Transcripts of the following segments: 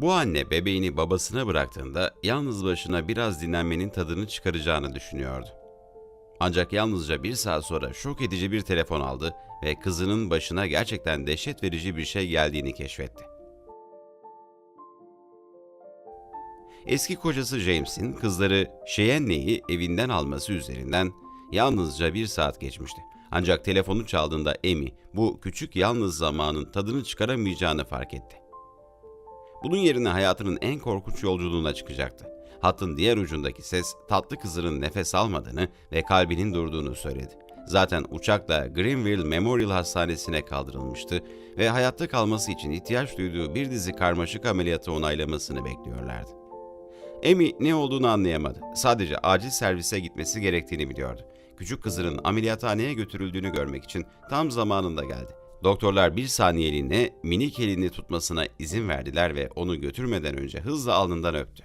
Bu anne bebeğini babasına bıraktığında yalnız başına biraz dinlenmenin tadını çıkaracağını düşünüyordu. Ancak yalnızca bir saat sonra şok edici bir telefon aldı ve kızının başına gerçekten dehşet verici bir şey geldiğini keşfetti. Eski kocası James'in kızları Cheyenne'yi evinden alması üzerinden yalnızca bir saat geçmişti. Ancak telefonu çaldığında Amy bu küçük yalnız zamanın tadını çıkaramayacağını fark etti. Bunun yerine hayatının en korkunç yolculuğuna çıkacaktı. Hattın diğer ucundaki ses tatlı kızının nefes almadığını ve kalbinin durduğunu söyledi. Zaten uçakla Greenville Memorial Hastanesi'ne kaldırılmıştı ve hayatta kalması için ihtiyaç duyduğu bir dizi karmaşık ameliyatı onaylamasını bekliyorlardı. Amy ne olduğunu anlayamadı. Sadece acil servise gitmesi gerektiğini biliyordu. Küçük kızının ameliyathaneye götürüldüğünü görmek için tam zamanında geldi. Doktorlar bir saniyeliğine minik elini tutmasına izin verdiler ve onu götürmeden önce hızla alnından öptü.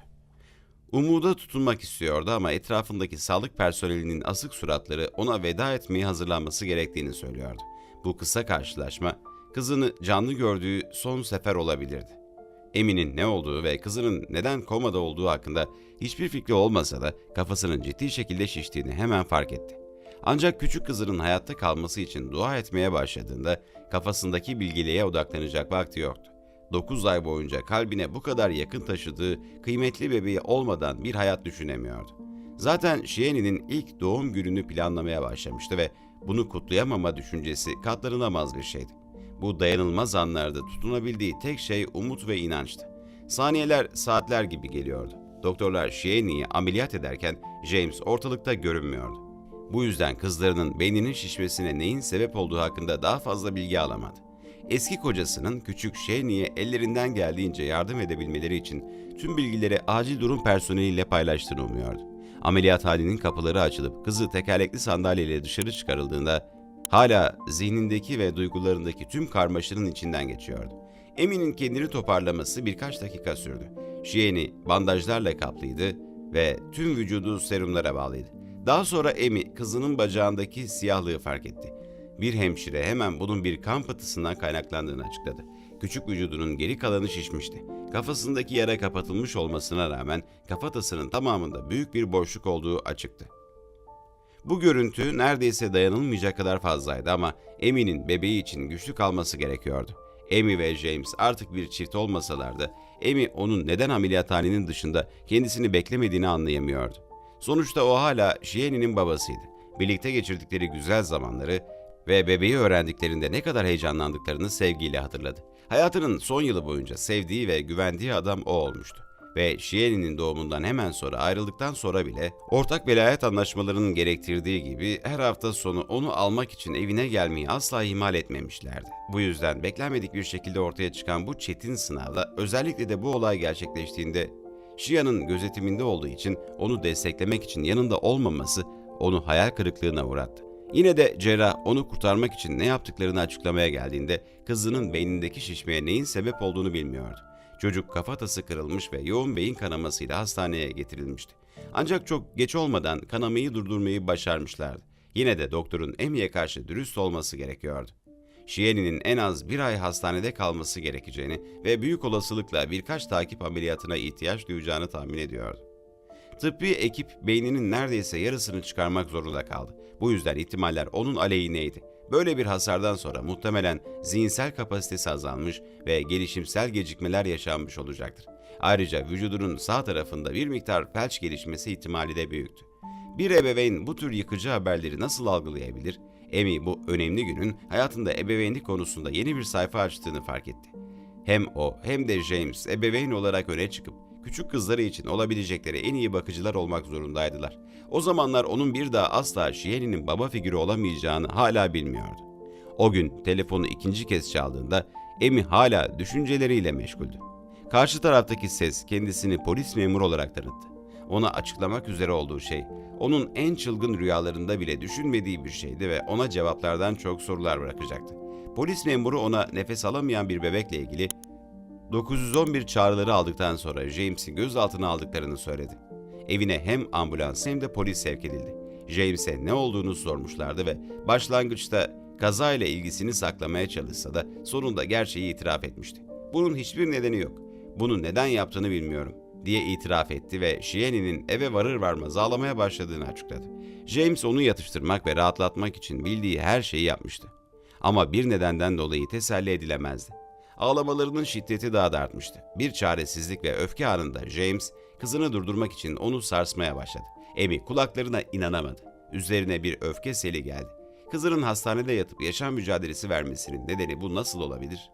Umuda tutunmak istiyordu ama etrafındaki sağlık personelinin asık suratları ona veda etmeye hazırlanması gerektiğini söylüyordu. Bu kısa karşılaşma kızını canlı gördüğü son sefer olabilirdi. Emin'in ne olduğu ve kızının neden komada olduğu hakkında hiçbir fikri olmasa da kafasının ciddi şekilde şiştiğini hemen fark etti. Ancak küçük kızının hayatta kalması için dua etmeye başladığında kafasındaki bilgeliğe odaklanacak vakti yoktu. 9 ay boyunca kalbine bu kadar yakın taşıdığı kıymetli bebeği olmadan bir hayat düşünemiyordu. Zaten Shieni'nin ilk doğum gününü planlamaya başlamıştı ve bunu kutlayamama düşüncesi katlanılamaz bir şeydi. Bu dayanılmaz anlarda tutunabildiği tek şey umut ve inançtı. Saniyeler saatler gibi geliyordu. Doktorlar Shieni'yi ameliyat ederken James ortalıkta görünmüyordu. Bu yüzden kızlarının beyninin şişmesine neyin sebep olduğu hakkında daha fazla bilgi alamadı. Eski kocasının küçük Shani'ye ellerinden geldiğince yardım edebilmeleri için tüm bilgileri acil durum personeliyle paylaştığını umuyordu. Ameliyat halinin kapıları açılıp kızı tekerlekli sandalyeyle dışarı çıkarıldığında hala zihnindeki ve duygularındaki tüm karmaşanın içinden geçiyordu. Emin'in kendini toparlaması birkaç dakika sürdü. Shieni bandajlarla kaplıydı ve tüm vücudu serumlara bağlıydı. Daha sonra Emi kızının bacağındaki siyahlığı fark etti. Bir hemşire hemen bunun bir kan patısından kaynaklandığını açıkladı. Küçük vücudunun geri kalanı şişmişti. Kafasındaki yara kapatılmış olmasına rağmen kafatasının tamamında büyük bir boşluk olduğu açıktı. Bu görüntü neredeyse dayanılmayacak kadar fazlaydı ama Emi'nin bebeği için güçlü kalması gerekiyordu. Emi ve James artık bir çift olmasalar da Emi onun neden ameliyathanenin dışında kendisini beklemediğini anlayamıyordu. Sonuçta o hala Shieni'nin babasıydı. Birlikte geçirdikleri güzel zamanları ve bebeği öğrendiklerinde ne kadar heyecanlandıklarını sevgiyle hatırladı. Hayatının son yılı boyunca sevdiği ve güvendiği adam o olmuştu. Ve Shieni'nin doğumundan hemen sonra ayrıldıktan sonra bile ortak velayet anlaşmalarının gerektirdiği gibi her hafta sonu onu almak için evine gelmeyi asla ihmal etmemişlerdi. Bu yüzden beklenmedik bir şekilde ortaya çıkan bu çetin sınavla özellikle de bu olay gerçekleştiğinde Shia'nın gözetiminde olduğu için onu desteklemek için yanında olmaması onu hayal kırıklığına uğrattı. Yine de cerrah onu kurtarmak için ne yaptıklarını açıklamaya geldiğinde kızının beynindeki şişmeye neyin sebep olduğunu bilmiyordu. Çocuk kafatası kırılmış ve yoğun beyin kanamasıyla hastaneye getirilmişti. Ancak çok geç olmadan kanamayı durdurmayı başarmışlardı. Yine de doktorun Emi'ye karşı dürüst olması gerekiyordu. Shieni'nin en az bir ay hastanede kalması gerekeceğini ve büyük olasılıkla birkaç takip ameliyatına ihtiyaç duyacağını tahmin ediyordu. Tıbbi ekip beyninin neredeyse yarısını çıkarmak zorunda kaldı. Bu yüzden ihtimaller onun aleyhineydi. Böyle bir hasardan sonra muhtemelen zihinsel kapasitesi azalmış ve gelişimsel gecikmeler yaşanmış olacaktır. Ayrıca vücudunun sağ tarafında bir miktar felç gelişmesi ihtimali de büyüktü. Bir ebeveyn bu tür yıkıcı haberleri nasıl algılayabilir? Amy bu önemli günün hayatında ebeveynlik konusunda yeni bir sayfa açtığını fark etti. Hem o hem de James ebeveyn olarak öne çıkıp küçük kızları için olabilecekleri en iyi bakıcılar olmak zorundaydılar. O zamanlar onun bir daha asla Shieni'nin baba figürü olamayacağını hala bilmiyordu. O gün telefonu ikinci kez çaldığında Emi hala düşünceleriyle meşguldü. Karşı taraftaki ses kendisini polis memuru olarak tanıttı. Ona açıklamak üzere olduğu şey, onun en çılgın rüyalarında bile düşünmediği bir şeydi ve ona cevaplardan çok sorular bırakacaktı. Polis memuru ona nefes alamayan bir bebekle ilgili 911 çağrıları aldıktan sonra James'i gözaltına aldıklarını söyledi. Evine hem ambulans hem de polis sevk edildi. James'e ne olduğunu sormuşlardı ve başlangıçta kazayla ilgisini saklamaya çalışsa da sonunda gerçeği itiraf etmişti. Bunun hiçbir nedeni yok. Bunu neden yaptığını bilmiyorum diye itiraf etti ve Shieni'nin eve varır varmaz ağlamaya başladığını açıkladı. James onu yatıştırmak ve rahatlatmak için bildiği her şeyi yapmıştı. Ama bir nedenden dolayı teselli edilemezdi. Ağlamalarının şiddeti daha da artmıştı. Bir çaresizlik ve öfke anında James kızını durdurmak için onu sarsmaya başladı. Amy kulaklarına inanamadı. Üzerine bir öfke seli geldi. Kızının hastanede yatıp yaşam mücadelesi vermesinin nedeni bu nasıl olabilir?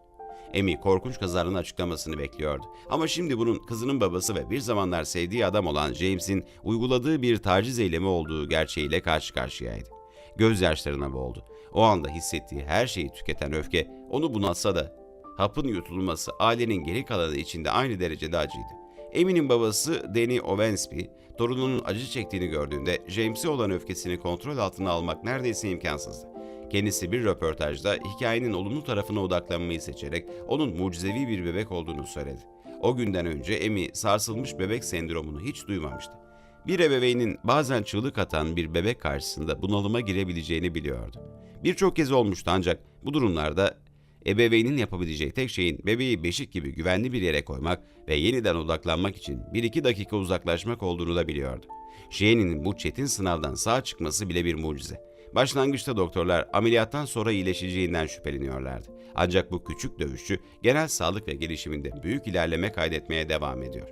Amy korkunç kazanın açıklamasını bekliyordu. Ama şimdi bunun kızının babası ve bir zamanlar sevdiği adam olan James'in uyguladığı bir taciz eylemi olduğu gerçeğiyle karşı karşıyaydı. Gözyaşlarına boğuldu. O anda hissettiği her şeyi tüketen öfke onu bunalsa da hapın yutulması ailenin geri kalanı içinde aynı derecede acıydı. Amy'nin babası Danny Owensby, torununun acı çektiğini gördüğünde James'e olan öfkesini kontrol altına almak neredeyse imkansızdı. Kendisi bir röportajda hikayenin olumlu tarafına odaklanmayı seçerek onun mucizevi bir bebek olduğunu söyledi. O günden önce Amy sarsılmış bebek sendromunu hiç duymamıştı. Bir ebeveynin bazen çığlık atan bir bebek karşısında bunalıma girebileceğini biliyordu. Birçok kez olmuştu ancak bu durumlarda ebeveynin yapabileceği tek şeyin bebeği beşik gibi güvenli bir yere koymak ve yeniden odaklanmak için 1-2 dakika uzaklaşmak olduğunu da biliyordu. Şieni'nin bu çetin sınavdan sağ çıkması bile bir mucize. Başlangıçta doktorlar ameliyattan sonra iyileşeceğinden şüpheleniyorlardı. Ancak bu küçük dövüşçü genel sağlık ve gelişiminde büyük ilerleme kaydetmeye devam ediyor.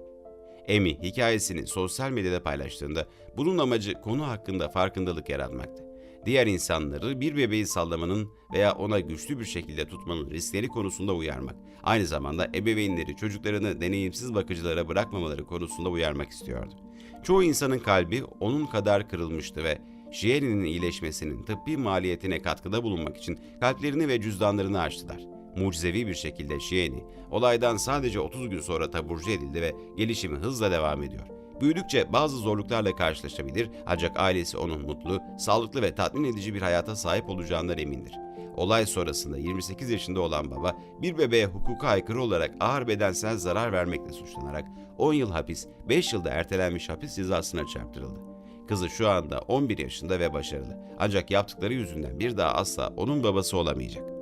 Amy hikayesini sosyal medyada paylaştığında bunun amacı konu hakkında farkındalık yaratmaktı. Diğer insanları bir bebeği sallamanın veya ona güçlü bir şekilde tutmanın riskleri konusunda uyarmak. Aynı zamanda ebeveynleri çocuklarını deneyimsiz bakıcılara bırakmamaları konusunda uyarmak istiyordu. Çoğu insanın kalbi onun kadar kırılmıştı ve Şieni'nin iyileşmesinin tıbbi maliyetine katkıda bulunmak için kalplerini ve cüzdanlarını açtılar. Mucizevi bir şekilde Şieni, olaydan sadece 30 gün sonra taburcu edildi ve gelişimi hızla devam ediyor. Büyüdükçe bazı zorluklarla karşılaşabilir ancak ailesi onun mutlu, sağlıklı ve tatmin edici bir hayata sahip olacağından emindir. Olay sonrasında 28 yaşında olan baba bir bebeğe hukuka aykırı olarak ağır bedensel zarar vermekle suçlanarak 10 yıl hapis, 5 yılda ertelenmiş hapis cezasına çarptırıldı. Kızı şu anda 11 yaşında ve başarılı. Ancak yaptıkları yüzünden bir daha asla onun babası olamayacak.